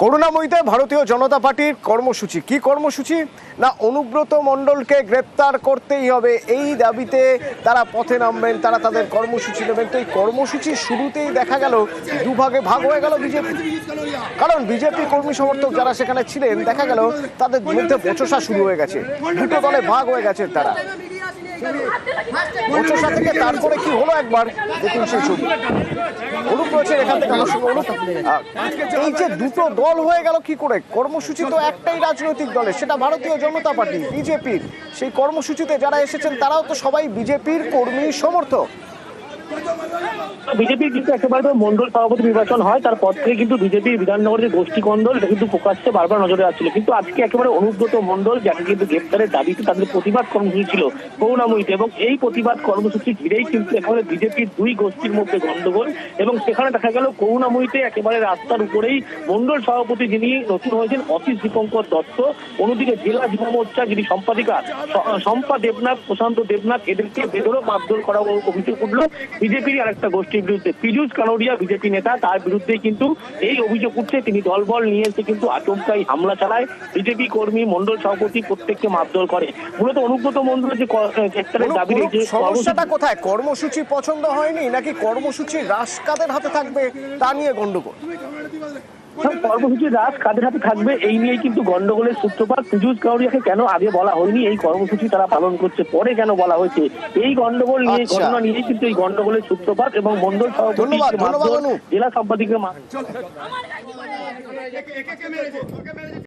করুণাময়ীতে ভারতীয় জনতা পার্টির কর্মসূচি। কি কর্মসূচি? না, অনুব্রত মণ্ডলকে গ্রেপ্তার করতেই হবে। এই দাবিতে তারা পথে নামবেন, তারা তাদের কর্মসূচি নেবেন। তো এই কর্মসূচির শুরুতেই দেখা গেল, দুভাগে ভাগ হয়ে গেল বিজেপি। কারণ বিজেপি কর্মী সমর্থক যারা সেখানে ছিলেন, দেখা গেল তাদের মধ্যে বচসা শুরু হয়ে গেছে। দুটো দলে ভাগ হয়ে গেছে তারা। বচসা থেকে তারপরে কি হলো একবার? দেখুন সেই ছবি। অনুপ রয়েছে এখান থেকে আমার সঙ্গে। এই যে দুটো দল হয়ে গেল কি করে? কর্মসূচি তো একটাই রাজনৈতিক দলের, সেটা ভারতীয় জনতা পার্টি, বিজেপির। সেই কর্মসূচিতে যারা এসেছেন, তারাও তো সবাই বিজেপির কর্মী সমর্থক। বিজেপির কিন্তু একেবারে মন্ডল সভাপতি নির্বাচন হয়, তারপর থেকে কিন্তু বিজেপির বিধাননগরের যে গোষ্ঠী কন্দল এটা কিন্তু প্রকাশ্যে বারবার নজরে আসছিল। কিন্তু আজকে একেবারে অনুব্রত মন্ডল, যাকে কিন্তু গ্রেপ্তারের দাবিতে তাদের প্রতিবাদ কর্মসূচি ছিল করুণাময়ীতে, এবং এই প্রতিবাদ কর্মসূচি ঘিরেই কিন্তু একেবারে বিজেপির দুই গোষ্ঠীর মধ্যে গন্ডগোল, এবং সেখানে দেখা গেল করুণাময়ীতে একেবারে রাস্তার উপরেই মন্ডল সভাপতি যিনি নতুন হয়েছেন, অতীশ দীপঙ্কর দত্ত, অন্যদিকে জেলা যুব মোর্চা যিনি সম্পাদিকা শম্পা দেবনাথ, প্রশান্ত দেবনাথ, এদেরকে বেদরক মারধর করা অভিযোগ উঠল। বিজেপির আরেকটা গোষ্ঠীর বিরুদ্ধে। পীযূষ কানোরিয়া বিজেপি নেতা তার বিরুদ্ধে কিন্তু এই অভিযোগ উঠছে তিনি দলবল নিয়ে এসে কিন্তু আচমকাই হামলা চালায়। বিজেপি কর্মী মন্ডল সভাপতি প্রত্যেককে মারধর করে। মূলত অনুব্রত মন্ডল যে গ্রেপ্তারের দাবি রয়েছে সমস্যাটা কোথায়? কর্মসূচি পছন্দ হয়নি নাকি কর্মসূচি রাস কাদের হাতে থাকবে তা নিয়ে গন্ডগোল? কর্মসূচির রাজ কাদের হাতে থাকবে এই নিয়েই কিন্তু গন্ডগোলের সূত্রপাত। পীযুষ কাউরিয়াকে কেন আগে বলা হয়নি? এই কর্মসূচি তারা পালন করছে পরে কেন বলা হয়েছে? এই গন্ডগোল নিয়ে আচ্ছা। ঘটনা নিয়েই কিন্তু এই গন্ডগোলের সূত্রপাত এবং মন্ডল সভাপতি ধন্যবাদ, ধন্যবাদ, জেলা সম্পাদিকের মা-